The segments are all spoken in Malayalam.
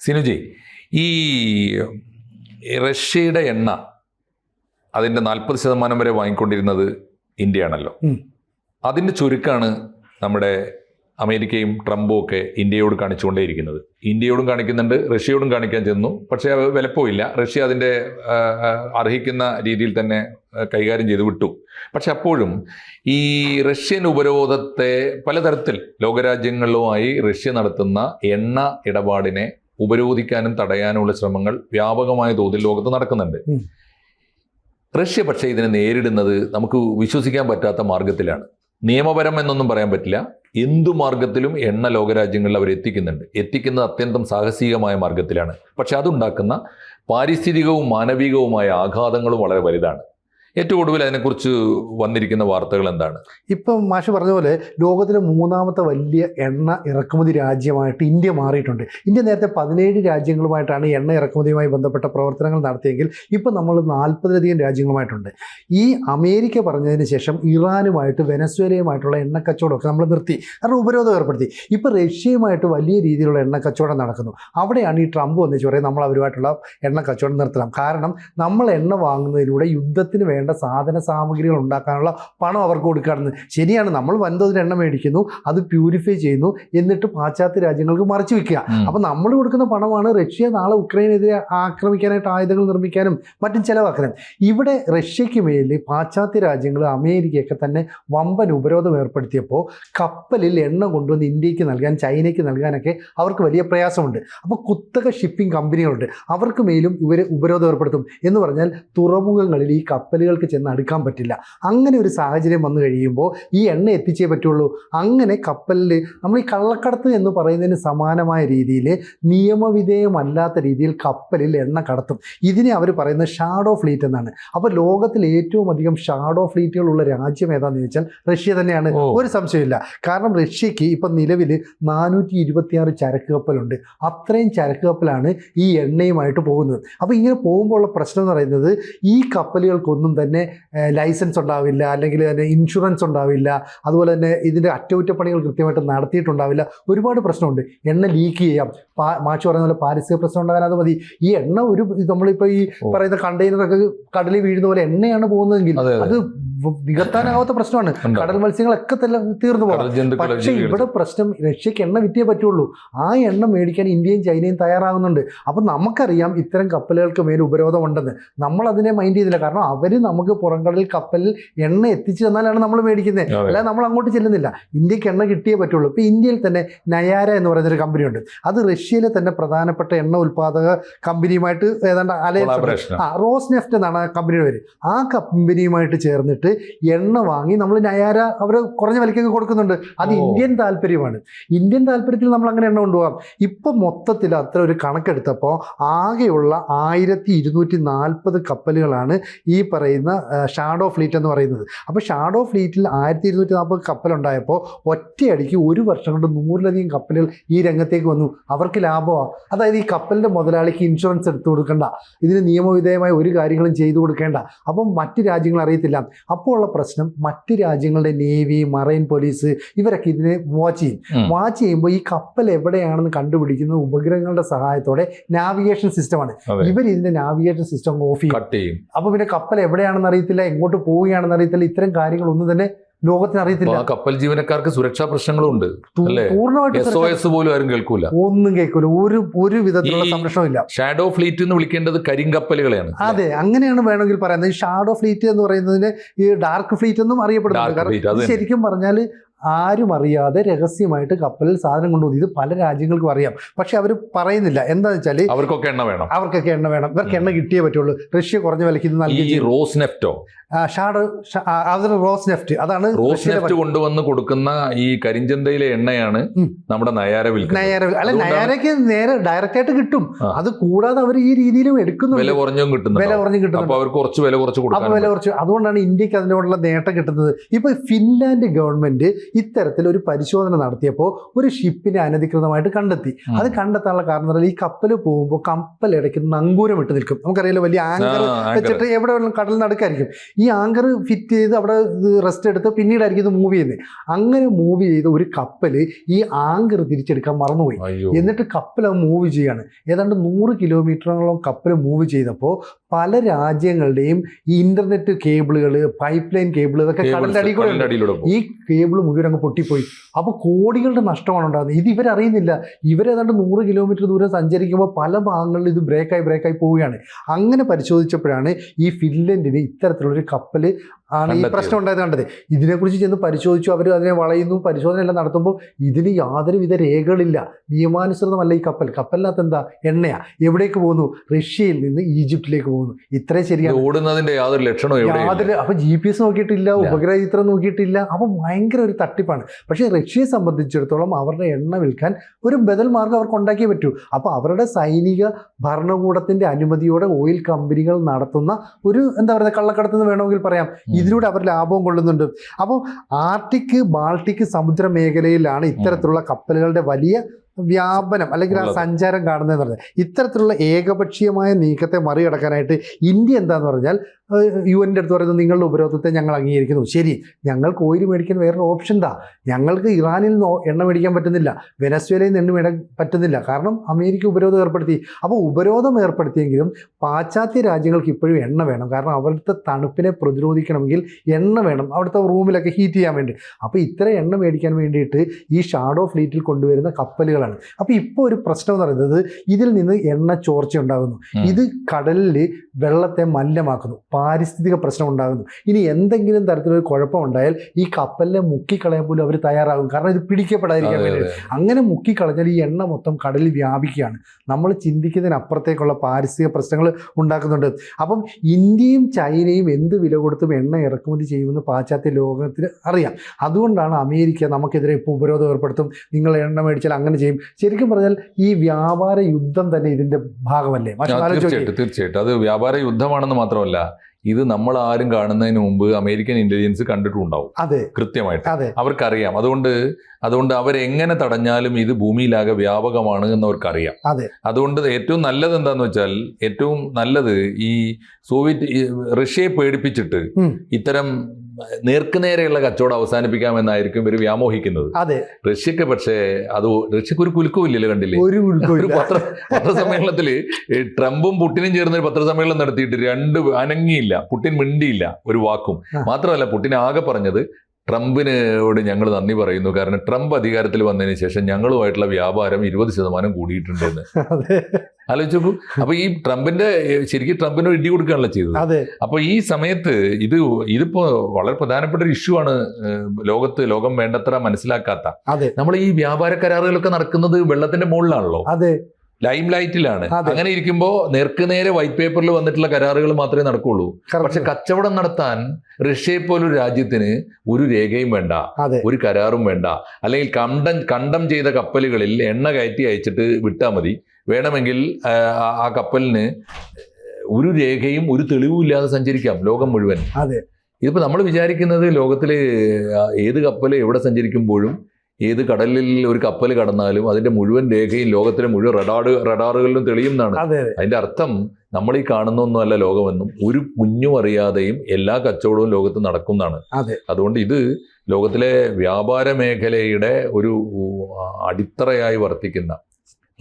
സിനുജി ഈ റഷ്യയുടെ എണ്ണ അതിന്റെ നാൽപ്പത് ശതമാനം വരെ വാങ്ങിക്കൊണ്ടിരുന്നത് ഇന്ത്യയാണല്ലോ. അതിന്റെ ചുരുക്കാണ് നമ്മുടെ അമേരിക്കയും ട്രംപും ഒക്കെ ഇന്ത്യയോട് കാണിച്ചുകൊണ്ടേയിരിക്കുന്നത്. ഇന്ത്യയോടും കാണിക്കുന്നുണ്ട് റഷ്യയോടും കാണിക്കാൻ ചെന്നു. പക്ഷേ അത് വിലപ്പോയില്ല. റഷ്യ അതിന്റെ അർഹിക്കുന്ന രീതിയിൽ തന്നെ കൈകാര്യം ചെയ്തു വിട്ടു. പക്ഷെ അപ്പോഴും ഈ റഷ്യൻ ഉപരോധത്തെ പലതരത്തിൽ ലോകരാജ്യങ്ങളുമായി റഷ്യ നടത്തുന്ന എണ്ണ ഇടപാടിനെ ഉപരോധിക്കാനും തടയാനുമുള്ള ശ്രമങ്ങൾ വ്യാപകമായ തോതിൽ ലോകത്ത് നടക്കുന്നുണ്ട്. റഷ്യ പക്ഷേ ഇതിനെ നേരിടുന്നത് നമുക്ക് വിശ്വസിക്കാൻ പറ്റാത്ത മാർഗത്തിലാണ് നിയമപരം എന്നൊന്നും പറയാൻ പറ്റില്ല. എന്തു മാർഗത്തിലും എണ്ണ ലോകരാജ്യങ്ങളിൽ അവർ എത്തിക്കുന്നുണ്ട്. എത്തിക്കുന്നത് അത്യന്തം സാഹസികമായ മാർഗത്തിലാണ് പക്ഷെ അതുണ്ടാക്കുന്ന പാരിസ്ഥിതികവും മാനവികവുമായ ആഘാതങ്ങളും വളരെ വലുതാണ്. ഏറ്റവും ഒടുവിൽ അതിനെക്കുറിച്ച് വന്നിരിക്കുന്ന വാർത്തകൾ എന്താണ്? ഇപ്പം മാഷ് പറഞ്ഞ പോലെ ലോകത്തിലെ മൂന്നാമത്തെ വലിയ എണ്ണ ഇറക്കുമതി രാജ്യമായിട്ട് ഇന്ത്യ മാറിയിട്ടുണ്ട്. ഇന്ത്യ നേരത്തെ പതിനേഴ് രാജ്യങ്ങളുമായിട്ടാണ് എണ്ണ ഇറക്കുമതിയുമായി ബന്ധപ്പെട്ട പ്രവർത്തനങ്ങൾ നടത്തിയെങ്കിൽ ഇപ്പം നമ്മൾ നാൽപ്പതിലധികം രാജ്യങ്ങളുമായിട്ടുണ്ട്. ഈ അമേരിക്ക പറഞ്ഞതിന് ശേഷം ഇറാനുമായിട്ട് വെനസ്വേലയുമായിട്ടുള്ള എണ്ണ കച്ചവടമൊക്കെ നമ്മൾ നിർത്തി. കാരണം ഉപരോധം ഏർപ്പെടുത്തി. ഇപ്പം റഷ്യയുമായിട്ട് വലിയ രീതിയിലുള്ള എണ്ണ കച്ചവടം നടക്കുന്നു. അവിടെയാണ് ഈ ട്രംപ് വന്നിച്ച് പറയുന്നത് നമ്മൾ അവരുമായിട്ടുള്ള എണ്ണ കച്ചവടം നിർത്തണം. കാരണം നമ്മൾ എണ്ണ വാങ്ങുന്നതിലൂടെ യുദ്ധത്തിന് വേണ്ട സാധന സാമഗ്രികൾ ഉണ്ടാക്കാനുള്ള പണം അവർക്ക് കൊടുക്കുകയാണെന്ന് ശരിയാണ് നമ്മൾ വൻതോതിൽ എണ്ണ മേടിക്കുന്നു അത് പ്യൂരിഫൈ ചെയ്യുന്നു എന്നിട്ട് പാശ്ചാത്യ രാജ്യങ്ങൾക്ക് മറച്ചു വെക്കുക. അപ്പം നമ്മൾ കൊടുക്കുന്ന പണമാണ് റഷ്യ നാളെ ഉക്രൈനെതിരെ ആക്രമിക്കാനായിട്ട് ആയുധങ്ങൾ നിർമ്മിക്കാനും മറ്റും ചിലവാക്കാനും ഇവിടെ റഷ്യയ്ക്ക് മേലിൽ പാശ്ചാത്യ രാജ്യങ്ങൾ അമേരിക്കയൊക്കെ തന്നെ വമ്പൻ ഉപരോധം ഏർപ്പെടുത്തിയപ്പോൾ കപ്പലിൽ എണ്ണ കൊണ്ടുവന്ന് ഇന്ത്യയ്ക്ക് നൽകാൻ ചൈനയ്ക്ക് നൽകാനൊക്കെ അവർക്ക് വലിയ പ്രയാസമുണ്ട്. അപ്പോൾ കുത്തക ഷിപ്പിംഗ് കമ്പനികളുണ്ട് അവർക്ക് മേലും ഇവർ ഉപരോധം ഏർപ്പെടുത്തും. എന്ന് പറഞ്ഞാൽ തുറമുഖങ്ങളിൽ ഈ കപ്പലുകൾക്ക് ചെന്ന് അടുക്കാൻ പറ്റില്ല. അങ്ങനെ ഒരു സാഹചര്യം വന്നു കഴിയുമ്പോൾ ഈ എണ്ണ എത്തിച്ചേ പറ്റുള്ളൂ. അങ്ങനെ കപ്പലിൽ നമ്മൾ ഈ കള്ളക്കടത്ത് എന്ന് പറയുന്നതിന് സമാനമായ രീതിയിൽ നിയമവിധേയമല്ലാത്ത രീതിയിൽ കപ്പലിൽ എണ്ണ കടത്തും. ഇതിനെ അവർ പറയുന്നത് ഷാഡോ ഫ്ലീറ്റ് എന്നാണ്. അപ്പോൾ ലോകത്തിൽ ഏറ്റവും അധികം ഷാഡോ ഫ്ലീറ്റുകളുള്ള രാജ്യം ഏതാണെന്ന് ചോദിച്ചാൽ റഷ്യ തന്നെയാണ്. ഒരു സംശയമില്ല കാരണം റഷ്യക്ക് ഇപ്പം നിലവിൽ നാനൂറ്റി ഇരുപത്തിയാറ് ചരക്ക് കപ്പലുണ്ട്. അത്രയും ചരക്ക് കപ്പലാണ് ഈ എണ്ണയുമായിട്ട് പോകുന്നത്. അപ്പോൾ ഇങ്ങനെ പോകുമ്പോൾ ഉള്ള പ്രശ്നം എന്ന് പറയുന്നത് ഈ കപ്പലുകൾക്കൊന്നും തന്നെ ലൈസൻസ് ഉണ്ടാവില്ല അല്ലെങ്കിൽ തന്നെ ഇൻഷുറൻസ് ഉണ്ടാവില്ല അതുപോലെ തന്നെ ഇതിന്റെ അറ്റകുറ്റപ്പണികൾ കൃത്യമായിട്ട് നടത്തിയിട്ടുണ്ടാവില്ല ഒരുപാട് പ്രശ്നമുണ്ട്. എണ്ണ ലീക്ക് ചെയ്യാം. പാ മാച്ച് പറയുന്ന പോലെ പാരിസ്ഥിതിക പ്രശ്നം ഉണ്ടാകാൻ അത് മതി. ഈ എണ്ണ ഒരു നമ്മളിപ്പോൾ ഈ പറയുന്ന കണ്ടെയ്നറൊക്കെ കടലിൽ വീഴുന്ന പോലെ എണ്ണയാണ് പോകുന്നതെങ്കിൽ അത് നികത്താനാവാത്ത പ്രശ്നമാണ്. കടൽ മത്സ്യങ്ങളൊക്കെ തന്നെ തീർന്നു പോകാം. പക്ഷേ ഇവിടെ പ്രശ്നം റഷ്യക്ക് എണ്ണ വിറ്റേ പറ്റുള്ളൂ. ആ എണ്ണ മേടിക്കാൻ ഇന്ത്യയും ചൈനയും തയ്യാറാകുന്നുണ്ട് അപ്പം നമുക്കറിയാം ഇത്തരം കപ്പലുകൾക്ക് മേൽ ഉപരോധം ഉണ്ടെന്ന് നമ്മൾ അതിനെ മൈൻഡ് ചെയ്തില്ല. കാരണം അവർ നമുക്ക് പുറംകടലിൽ കപ്പലിൽ എണ്ണ എത്തിച്ചു തന്നാലാണ് നമ്മൾ മേടിക്കുന്നത്. അല്ലാതെ നമ്മൾ അങ്ങോട്ട് ചെല്ലുന്നില്ല. ഇന്ത്യയ്ക്ക് എണ്ണ കിട്ടിയേ പറ്റുള്ളൂ. ഇപ്പോൾ ഇന്ത്യയിൽ തന്നെ നയാര എന്ന് പറയുന്ന പറയുന്നൊരു കമ്പനിയുണ്ട്. അത് റഷ്യയിലെ തന്നെ പ്രധാനപ്പെട്ട എണ്ണ ഉൽപ്പാദക കമ്പനിയുമായിട്ട് ഏതാണ്ട് അലയൻസ് ആ റോസ് നെഫ്റ്റ് എന്നാണ് കമ്പനിയുടെ പേര്. ആ കമ്പനിയുമായിട്ട് ചേർന്നിട്ട് എണ്ണ വാങ്ങി നമ്മൾ നയാര അവർ കുറഞ്ഞ വിലക്കൊക്കെ കൊടുക്കുന്നുണ്ട്. അത് ഇന്ത്യൻ താല്പര്യമാണ്. ഇന്ത്യൻ താല്പര്യത്തിൽ നമ്മൾ അങ്ങനെ എണ്ണ കൊണ്ടുപോകാം. ഇപ്പം മൊത്തത്തിൽ അത്ര ഒരു കണക്കെടുത്തപ്പോൾ ആകെയുള്ള ആയിരത്തി ഇരുന്നൂറ്റി നാൽപ്പത് കപ്പലുകളാണ് ഈ പറയുന്ന ആ, ഷാഡോ ഫ്ലീറ്റ് എന്ന് പറയുന്നത്. അപ്പോൾ ഷാഡോ ഫ്ലീറ്റിൽ ആയിരത്തി ഇരുന്നൂറ്റി നാൽപ്പത് കപ്പലുണ്ടായപ്പോൾ ഒറ്റയടിക്ക് ഒരു വർഷം കൊണ്ട് നൂറിലധികം കപ്പലുകൾ ഈ രംഗത്തേക്ക് വന്നു. അവർക്ക് ലാഭമാണ് അതായത് ഈ കപ്പലിന്റെ മുതലാളിക്ക് ഇൻഷുറൻസ് എടുത്തു കൊടുക്കേണ്ട. ഇതിന് നിയമവിധേയമായ ഒരു കാര്യങ്ങളും ചെയ്തു കൊടുക്കേണ്ട. അപ്പം മറ്റ് രാജ്യങ്ങൾ അറിയത്തില്ല. അപ്പോൾ ഉള്ള പ്രശ്നം മറ്റ് രാജ്യങ്ങളുടെ നേവി മറൈൻ പോലീസ് ഇവരൊക്കെ ഇതിനെ വാച്ച് ചെയ്യും. വാച്ച് ചെയ്യുമ്പോൾ ഈ കപ്പൽ എവിടെയാണെന്ന് കണ്ടുപിടിക്കുന്ന ഉപഗ്രഹങ്ങളുടെ സഹായത്തോടെ നാവിഗേഷൻ സിസ്റ്റമാണ്. ഇവർ ഇതിന്റെ നാവിഗേഷൻ സിസ്റ്റം ഓഫ് ചെയ്യും. അപ്പൊ അപ്പോൾ പിന്നെ കപ്പൽ എവിടെയാണെന്ന് അറിയത്തില്ല എങ്ങോട്ട് പോവുകയാണെന്ന് അറിയത്തില്ല ഇത്തരം കാര്യങ്ങളൊന്നും തന്നെ ലോകത്തിന് അറിയത്തില്ല. കപ്പൽ ജീവനക്കാർക്ക് സുരക്ഷാ പ്രശ്നങ്ങളും ഉണ്ട് അല്ലേ? പൂർണമായിട്ടും പോലും ആരും കേൾക്കൂല. ഒന്നും കേൾക്കൂല. ഒരു ഒരു വിധത്തിലുള്ള സംരക്ഷണം സംരക്ഷണമില്ല. ഷാഡോ ഫ്ലീറ്റ് എന്ന് വിളിക്കേണ്ടത് കരിങ്കപ്പലുകളെയാണ്. അതെ അങ്ങനെയാണ് വേണമെങ്കിൽ പറയുന്നത്. ഈ ഷാഡോ ഫ്ലീറ്റ് എന്ന് പറയുന്നതിന് ഈ ഡാർക്ക് ഫ്ലീറ്റ് എന്നും അറിയപ്പെടുന്നുണ്ട്. കാരണം. ശരിക്കും പറഞ്ഞാൽ ആരും അറിയാതെ രഹസ്യമായിട്ട് കപ്പലിൽ സാധനം കൊണ്ടുപോകും ഇത് പല രാജ്യങ്ങൾക്കും അറിയാം. പക്ഷെ അവർ പറയുന്നില്ല. എന്താ വെച്ചാൽ അവർക്കൊക്കെ എണ്ണ വേണം. അവർക്കൊക്കെ എണ്ണ വേണം. ഇവർക്ക് എണ്ണ കിട്ടിയേ പറ്റുള്ളൂ. റഷ്യ കുറഞ്ഞ വിലയ്ക്ക് ഇത് നൽകി റോസ് നെഫ്റ്റോ? ഷാഡ് അതൊരു റോസ് നെഫ്റ്റ്. അതാണ് റോസ് നെഫ്റ്റ് കൊണ്ടുവന്ന് കൊടുക്കുന്ന ഈ കരിഞ്ചന്തയിലെ എണ്ണയാണ് നമ്മുടെ നയാര നയാര അല്ല നയാരയ്ക്ക് നേരെ ഡയറക്റ്റ് ആയിട്ട് കിട്ടും. അത് കൂടാതെ അവർ ഈ രീതിയിലും വില എടുക്കുന്നുണ്ട് കിട്ടുന്നു വില കിട്ടുന്നുണ്ട്. കിട്ടുന്നു അവർ കുറച്ച് വില കുറച്ച് കൊടുക്കും വില കുറച്ച്. അതുകൊണ്ടാണ് ഇന്ത്യയ്ക്ക് അതിനോടുള്ള നേട്ടം കിട്ടുന്നത്. ഇപ്പൊ ഫിൻലാൻഡ് ഗവൺമെന്റ് ഇത്തരത്തിൽ ഒരു പരിശോധന നടത്തിയപ്പോൾ ഒരു ഷിപ്പിനെ അനധികൃതമായിട്ട് കണ്ടെത്തി. അത് കണ്ടെത്താനുള്ള കാരണം ഈ കപ്പൽ പോകുമ്പോൾ കപ്പൽ ഇടയ്ക്ക് നങ്കൂരം ഇട്ട് നിൽക്കും. നമുക്കറിയാലോ വലിയ ആങ്കർ വെച്ചിട്ട് എവിടെ വേണം കടൽ നടക്കായിരിക്കും. ഈ ആങ്കർ ഫിറ്റ് ചെയ്ത് അവിടെ റെസ്റ്റ് എടുത്ത് പിന്നീടായിരിക്കും ഇത് മൂവ് ചെയ്യുന്നത് അങ്ങനെ മൂവ് ചെയ്ത ഒരു കപ്പൽ ഈ ആങ്കർ തിരിച്ചെടുക്കാൻ മറന്നുപോയി. എന്നിട്ട് കപ്പൽ മൂവ് ചെയ്യാണ് ഏതാണ്ട് നൂറ് കിലോമീറ്ററോളം കപ്പൽ മൂവ് ചെയ്തപ്പോൾ പല രാജ്യങ്ങളുടെയും ഈ ഇന്റർനെറ്റ് കേബിളുകൾ പൈപ്പ് ലൈൻ കേബിൾ ഇതൊക്കെ കടലിന്റെ അടിയിൽ കൂടെ ഈ കേബിൾ മുഴുവൻ അങ്ങ് പൊട്ടിപ്പോയി. അപ്പോൾ കോടികളുടെ നഷ്ടമാണ് ഉണ്ടാകുന്നത്. ഇത് ഇവരറിയുന്നില്ല. ഇവരേതാണ്ട് നൂറ് കിലോമീറ്റർ ദൂരം സഞ്ചരിക്കുമ്പോൾ പല ഭാഗങ്ങളിൽ ഇത് ബ്രേക്കായി ബ്രേക്കായി പോവുകയാണ്. അങ്ങനെ പരിശോധിച്ചപ്പോഴാണ് ഈ ഫിൻലൻഡിന് ഇത്തരത്തിലുള്ളൊരു കപ്പൽ ആണ് ഈ. പ്രശ്നം ഉണ്ടായത് കണ്ടത്. ഇതിനെക്കുറിച്ച് ചെന്ന് പരിശോധിച്ചു അവർ അതിനെ വളയുന്നു പരിശോധന എല്ലാം നടത്തുമ്പോൾ ഇതിന് യാതൊരുവിധ രേഖകളില്ല. നിയമാനുസൃതമല്ല ഈ കപ്പൽ. കപ്പലിനകത്ത് എന്താ? എണ്ണയാ. എവിടേക്ക് പോകുന്നു? റഷ്യയിൽ നിന്ന് ഈജിപ്തിലേക്ക് പോകുന്നു. ഇത്രയും ഇത് ശരിയാണ്. ഓടുന്നതിന്റെ യാതൊരു ലക്ഷണവും യാതൊരു അപ്പൊ ജി പി എസ് നോക്കിയിട്ടില്ല ഉപഗ്രഹ ചിത്രം നോക്കിയിട്ടില്ല. അപ്പൊ ഭയങ്കര ഒരു തട്ടിപ്പാണ്. പക്ഷേ റഷ്യയെ സംബന്ധിച്ചിടത്തോളം അവരുടെ എണ്ണ വിൽക്കാൻ ഒരു ബദൽ മാർഗം അവർക്ക് ഉണ്ടാക്കിയേ പറ്റൂ. അപ്പൊ അവരുടെ സൈനിക ഭരണകൂടത്തിന്റെ അനുമതിയോടെ ഓയിൽ കമ്പനികൾ നടത്തുന്ന ഒരു എന്താ പറയുക കള്ളക്കടത്തെന്ന് വേണമെങ്കിൽ പറയാം. ഇതിലൂടെ അവർ ലാഭവും കൊള്ളുന്നുണ്ട് അപ്പോൾ ആർട്ടിക് ബാൾട്ടിക് സമുദ്ര മേഖലയിലാണ് ഇത്തരത്തിലുള്ള കപ്പലുകളുടെ വലിയ വ്യാപനം അല്ലെങ്കിൽ ആ. സഞ്ചാരം കാണുന്നതെന്ന് പറഞ്ഞാൽ ഇത്തരത്തിലുള്ള ഏകപക്ഷീയമായ നീക്കത്തെ മറികടക്കാനായിട്ട് ഇന്ത്യ എന്താന്ന് പറഞ്ഞാൽ യു എന്റെ അടുത്ത് പറയുന്നത് നിങ്ങളുടെ ഉപരോധത്തെ ഞങ്ങൾ അംഗീകരിക്കുന്നു. ശരി ഞങ്ങൾക്ക് ഓയിൽ മേടിക്കാൻ വേറൊരു ഓപ്ഷൻ എന്താ ഞങ്ങൾക്ക് ഇറാനിൽ നിന്ന് എണ്ണ മേടിക്കാൻ പറ്റുന്നില്ല വെനസ്വേലയിൽ നിന്ന് എണ്ണ മേടാൻ പറ്റുന്നില്ല. കാരണം അമേരിക്ക ഉപരോധം ഏർപ്പെടുത്തി. അപ്പോൾ ഉപരോധം ഏർപ്പെടുത്തിയെങ്കിലും പാശ്ചാത്യ രാജ്യങ്ങൾക്ക് ഇപ്പോഴും എണ്ണ വേണം. കാരണം അവിടുത്തെ തണുപ്പിനെ പ്രതിരോധിക്കണമെങ്കിൽ എണ്ണ വേണം. അവിടുത്തെ റൂമിലൊക്കെ ഹീറ്റ് ചെയ്യാൻ വേണ്ടി. അപ്പോൾ ഇത്ര എണ്ണ മേടിക്കാൻ വേണ്ടിയിട്ട് ഈ ഷാഡോ ഫ്ലീറ്റിൽ കൊണ്ടുവരുന്ന കപ്പലുകളാണ്. അപ്പോൾ ഇപ്പോൾ ഒരു പ്രശ്നം എന്ന് പറയുന്നത് ഇതിൽ നിന്ന് എണ്ണ ചോർച്ച ഉണ്ടാകുന്നു ഇത് കടലിൽ വെള്ളത്തെ മലിനമാക്കുന്നു. പാരിസ്ഥിതിക പ്രശ്നം ഉണ്ടാകുന്നു ഇനി എന്തെങ്കിലും തരത്തിലൊരു കുഴപ്പമുണ്ടായാൽ ഈ കപ്പലിനെ മുക്കിക്കളയാൻ പോലും അവർ തയ്യാറാകും. കാരണം ഇത് പിടിക്കപ്പെടാതിരിക്കാൻ വേണ്ടി. അങ്ങനെ മുക്കിക്കളഞ്ഞാൽ ഈ എണ്ണ മൊത്തം കടലിൽ വ്യാപിക്കുകയാണ്. നമ്മൾ ചിന്തിക്കുന്നതിനപ്പുറത്തേക്കുള്ള പാരിസ്ഥിതിക പ്രശ്നങ്ങൾ ഉണ്ടാക്കുന്നുണ്ട്. അപ്പം ഇന്ത്യയും ചൈനയും എന്ത് വില കൊടുത്തും എണ്ണ ഇറക്കുമതി ചെയ്യുമെന്ന് പാശ്ചാത്യ ലോകത്തിന് അറിയാം. അതുകൊണ്ടാണ് അമേരിക്ക നമുക്കെതിരെ ഇപ്പോൾ ഉപരോധം ഏർപ്പെടുത്തും. നിങ്ങൾ എണ്ണ മേടിച്ചാൽ അങ്ങനെ ചെയ്യും. ശരിക്കും പറഞ്ഞാൽ ഈ വ്യാപാര യുദ്ധം തന്നെ ഇതിന്റെ ഭാഗമല്ലേ. തീർച്ചയായിട്ടും തീർച്ചയായിട്ടും. അത് വ്യാപാര യുദ്ധമാണെന്ന് മാത്രമല്ല ഇത് നമ്മൾ ആരും കാണുന്നതിന് മുമ്പ് അമേരിക്കൻ ഇന്റലിജൻസ് കണ്ടിട്ടുണ്ടാവും. അതെ. കൃത്യമായിട്ട്. അവർക്കറിയാം. അതുകൊണ്ട് അതുകൊണ്ട് അവരെങ്ങനെ തടഞ്ഞാലും ഇത് ഭൂമിയിലാകെ വ്യാപകമാണ് എന്ന് അവർക്കറിയാം അതെ. അതുകൊണ്ട് ഏറ്റവും നല്ലത് എന്താന്ന് വെച്ചാൽ ഏറ്റവും നല്ലത് ഈ സോവിയറ്റ് റഷ്യയെ പേടിപ്പിച്ചിട്ട് ഇത്തരം നേർക്കുനേരെയുള്ള കച്ചവടം അവസാനിപ്പിക്കാമെന്നായിരിക്കും ഇവർ വ്യാമോഹിക്കുന്നത്. അതെ. റഷ്യക്ക് പക്ഷേ അത് റഷ്യക്ക് ഒരു കുലുക്കമില്ലല്ലോ കണ്ടില്ലേ? ഒരു ഒരു പത്ര പത്രസമ്മേളനത്തിൽ ട്രംപും പുട്ടിനും ചേർന്ന് ഒരു പത്രസമ്മേളനം നടത്തിയിട്ട് രണ്ട് അനങ്ങിയില്ല. പുട്ടിൻ മിണ്ടിയില്ല ഒരു വാക്കും. മാത്രമല്ല പുട്ടിൻ ആകെ പറഞ്ഞത് ട്രംപിനോട് ഞങ്ങൾ നന്ദി പറയുന്നു. കാരണം ട്രംപ് അധികാരത്തിൽ വന്നതിന് ശേഷം ഞങ്ങളുമായിട്ടുള്ള വ്യാപാരം ഇരുപത് ശതമാനം കൂടിയിട്ടുണ്ടെന്ന്. ആലോചിച്ച് അപ്പൊ ഈ ട്രംപിന്റെ ശരിക്കും ട്രംപിനോട് ഇടി കൊടുക്കുകയാണല്ലോ ചെയ്തത്. അതെ. അപ്പൊ ഈ സമയത്ത് ഇത് ഇതിപ്പോ വളരെ പ്രധാനപ്പെട്ട ഒരു ഇഷ്യൂ ആണ് ലോകത്ത് ലോകം വേണ്ടത്ര മനസ്സിലാക്കാത്ത. നമ്മൾ ഈ വ്യാപാര കരാറുകളൊക്കെ നടക്കുന്നത് വെള്ളത്തിന്റെ മുകളിലാണല്ലോ. ലൈം ലൈറ്റിലാണ് അങ്ങനെ ഇരിക്കുമ്പോൾ നേർക്കുനേരെ വൈറ്റ് പേപ്പറിൽ വന്നിട്ടുള്ള കരാറുകൾ മാത്രമേ നടക്കുള്ളൂ. പക്ഷെ കച്ചവടം നടത്താൻ റഷ്യയെ പോലൊരു രാജ്യത്തിന് ഒരു രേഖയും വേണ്ട ഒരു കരാറും വേണ്ട. അല്ലെങ്കിൽ കണ്ടം കണ്ടം ചെയ്ത കപ്പലുകളിൽ എണ്ണ കയറ്റി അയച്ചിട്ട് വിട്ടാൽ മതി. വേണമെങ്കിൽ ആ, കപ്പലിന് ഒരു രേഖയും ഒരു തെളിവും ഇല്ലാതെ സഞ്ചരിക്കാം ലോകം മുഴുവൻ. അതെ. ഇതിപ്പോ നമ്മൾ വിചാരിക്കുന്നത് ലോകത്തിലെ ഏത് കപ്പൽ എവിടെ സഞ്ചരിക്കുമ്പോഴും ഏത് കടലിൽ ഒരു കപ്പൽ കടന്നാലും അതിന്റെ മുഴുവൻ രേഖയും ലോകത്തിലെ മുഴുവൻ റഡാർഡ് റഡാറുകളിലും തെളിയുന്നതാണ്. അതെ. അതിന്റെ അർത്ഥം നമ്മൾ ഈ കാണുന്നൊന്നുമല്ല ലോകമെന്നും ഒരു കുഞ്ഞും അറിയാതെയും എല്ലാ കച്ചവടവും ലോകത്ത് നടക്കുന്നതാണ്. അതെ. അതുകൊണ്ട് ഇത് ലോകത്തിലെ വ്യാപാര മേഖലയുടെ ഒരു അടിത്തറയായി വർത്തിക്കുന്ന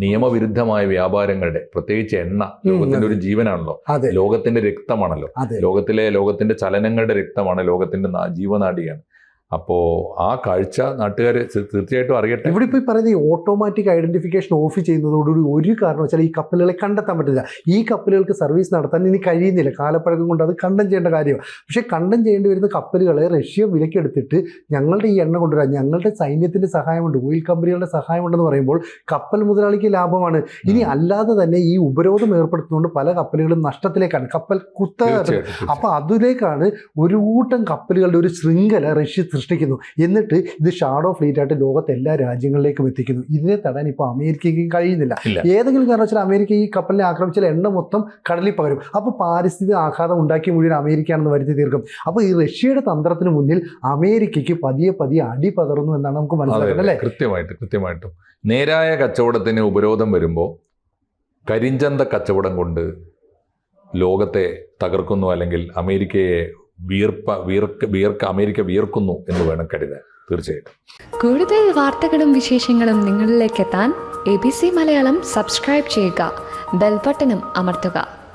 നിയമവിരുദ്ധമായ വ്യാപാരങ്ങളുടെ പ്രത്യേകിച്ച് എണ്ണ ലോകത്തിന്റെ ഒരു ജീവനാണല്ലോ. ലോകത്തിന്റെ രക്തമാണല്ലോ. ലോകത്തിലെ ലോകത്തിന്റെ ചലനങ്ങളുടെ രക്തമാണ് ലോകത്തിന്റെ നാ- ജീവനാഡിയാണ് അപ്പോ ആ കാഴ്ച നാട്ടുകാർ തീർച്ചയായിട്ടും അറിയട്ടെ. ഇവിടെ ഇപ്പോൾ പറയുന്നത് ഈ ഓട്ടോമാറ്റിക് ഐഡന്റിഫിക്കേഷൻ ഓഫ് ചെയ്യുന്നതോടുകൂടി ഒരു കാരണം വെച്ചാൽ ഈ കപ്പലുകളെ കണ്ടെത്താൻ പറ്റില്ല. ഈ കപ്പലുകൾക്ക് സർവീസ് നടത്താൻ ഇനി കഴിയുന്നില്ല. കാലപ്പഴക്കം കൊണ്ട് അത് കണ്ടം ചെയ്യേണ്ട കാര്യമാണ് പക്ഷേ കണ്ടം ചെയ്യേണ്ടി വരുന്ന കപ്പലുകളെ റഷ്യ വിലക്കെടുത്തിട്ട് ഞങ്ങളുടെ ഈ എണ്ണ കൊണ്ടുവരാൻ ഞങ്ങളുടെ സൈന്യത്തിന്റെ സഹായമുണ്ട് ഓയിൽ കമ്പനികളുടെ സഹായമുണ്ടെന്ന് പറയുമ്പോൾ കപ്പൽ മുതലാളിക്ക് ലാഭമാണ്. ഇനി അല്ലാതെ തന്നെ ഈ ഉപരോധം ഏർപ്പെടുത്തുന്നതുകൊണ്ട് പല കപ്പലുകളും നഷ്ടത്തിലേക്കാണ്. കപ്പൽ കുത്തക അപ്പോൾ അതിലേക്കാണ് ഒരു കൂട്ടം കപ്പലുകളുടെ ഒരു ശൃംഖല റഷ്യ സൃഷ്ടിക്കുന്നു. എന്നിട്ട് ഇത് ഷാഡോ ഫ്ലീറ്റ് ആയിട്ട് ലോകത്തെ എല്ലാ രാജ്യങ്ങളിലേക്കും എത്തിക്കുന്നു. ഇതിനെ തടയാൻ ഇപ്പോൾ അമേരിക്കയ്ക്ക് കഴിയുന്നില്ല. ഏതെങ്കിലും കാരണവശാൽ അമേരിക്ക ഈ കപ്പലിനെ ആക്രമിച്ചാൽ എണ്ണ മൊത്തം കടലിൽ പകരും. അപ്പോൾ പാരിസ്ഥിതിക ആഘാതം ഉണ്ടാക്കി മുഴുവൻ അമേരിക്കയാണെന്ന് വരുത്തി തീർക്കും. അപ്പോൾ ഈ റഷ്യയുടെ തന്ത്രത്തിന് മുന്നിൽ അമേരിക്കയ്ക്ക് പതിയെ പതിയെ അടി പകർന്നു എന്നാണ് നമുക്ക് മനസ്സിലാക്കുന്നത് അല്ലേ? കൃത്യമായിട്ട് കൃത്യമായിട്ടും. നേരായ കച്ചവടത്തിന് ഉപരോധം വരുമ്പോൾ കരിഞ്ചന്ത കച്ചവടം കൊണ്ട് ലോകത്തെ തകർക്കുന്നു അല്ലെങ്കിൽ അമേരിക്കയെ വിയർപ്പ വീർക്ക് വീർക്ക് അമേരിക്ക വീർക്കുന്നു എന്ന് വേണം കരുതാൻ. തീർച്ചയായിട്ടും. കൂടുതൽ വാർത്തകളും വിശേഷങ്ങളും നിങ്ങളിലേക്ക് എത്താൻ A B C Malayalam subscribe ചെയ്യുക. ബെൽബട്ടനും അമർത്തുക.